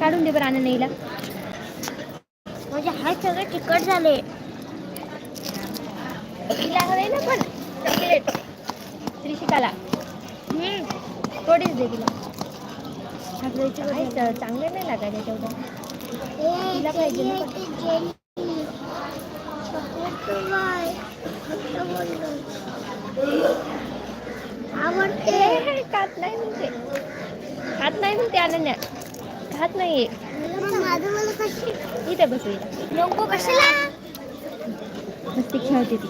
काढून दे बरं आणा नाहीला म्हणजे हात सगळे तिखट झाले. तिला हवे ना पण चॉकलेट त्रिशिकाला. थोडीच दे तिला. चांगले नाही लागायचे तेवढं. तिला पाहिजे ना. आवडते. खात नाही म्हणते. खात नाही म्हणते अनन्या. खात नाहीये इथे बसू नको कशाला? मस्ती खेळते ती.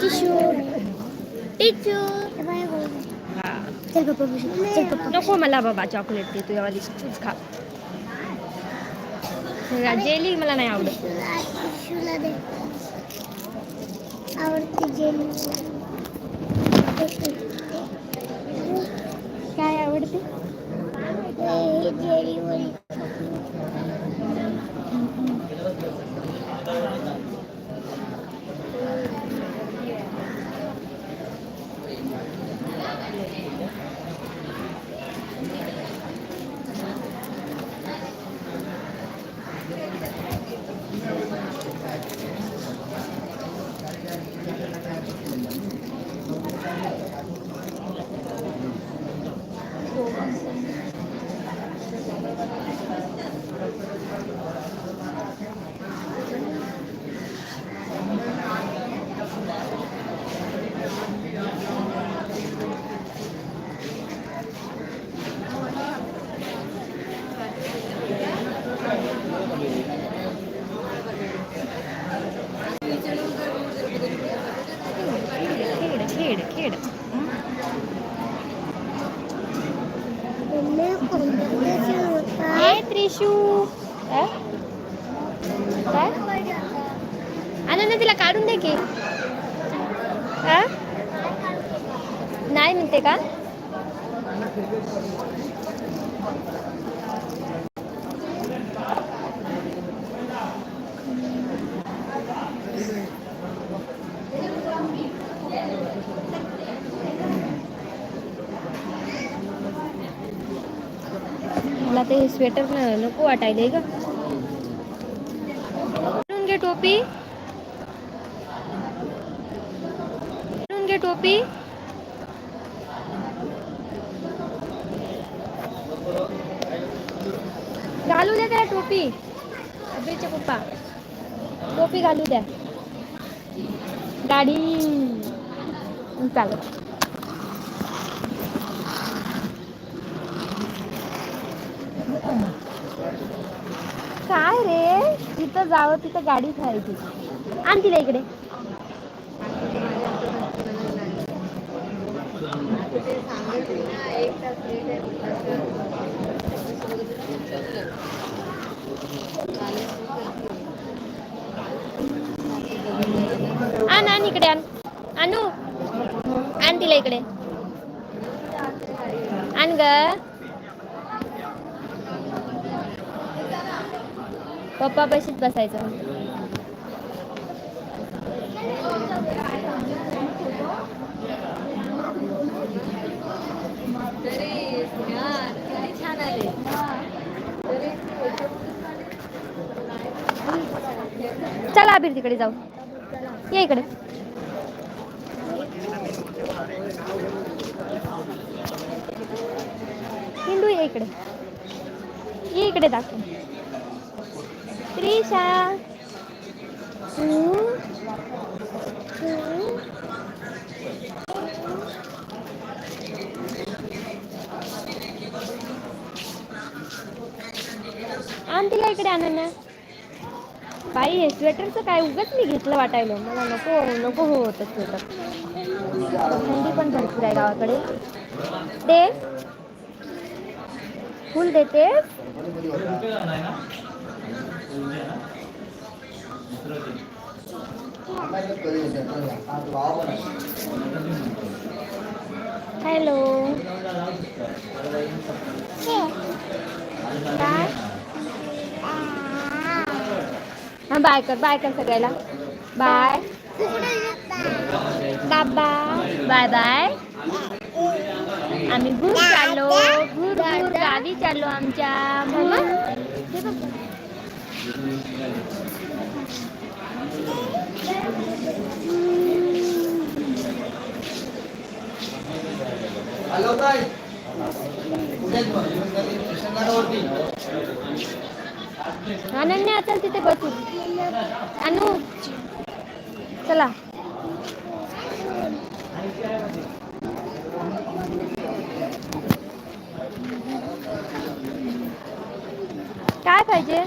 टिशू. टिशू. चल पप्पा नको मला बाबा चॉकलेट दे तुझ्यावाली तूच खा. जेली मला नाही आवडत. आवडते जेली काय आवडते? Daddy, what are you talking about? काय? अनन्या तिला काढून दे की. नाही म्हणते का? मला ते स्वेटर नको वाटायला का घे टोपी. काढून घे टोपी. घालू द्या त्याला टोपी. अभ्रेचे पप्पा. टोपी घालू द्या. गाडी. चालत काय जिथं तिथं जावं तिथं गाडी खायची आण तिला इकडे. आण आण इकडे आण. आणू आण तिला इकडे. आण ग. पप्पा बशीत बसायचं चला अबीर तिकडे जाऊ. ये इकडे. हिंदू ये इकडे. ये इकडे दाखव. त्रिशा hmm. hmm. आण तिला इकडे आणा ना. बाई हे स्वेटरचं काय उगच मी घेतलं वाटायला. मला नको नको हो होतं स्वेटर. थंडी पण भरपूर आहे गावाकडे. दे. फुल देते हॅलो. काय हा बाय कर बाय कर सगळ्याला. बाय. बाबा. Bye bye. आम्ही घूर चाललो घूर घूर गावी चाललो आमच्या. मग? ठरवताय घरी अनन्या तिथे बसू. अनु चला. काय पाहिजे?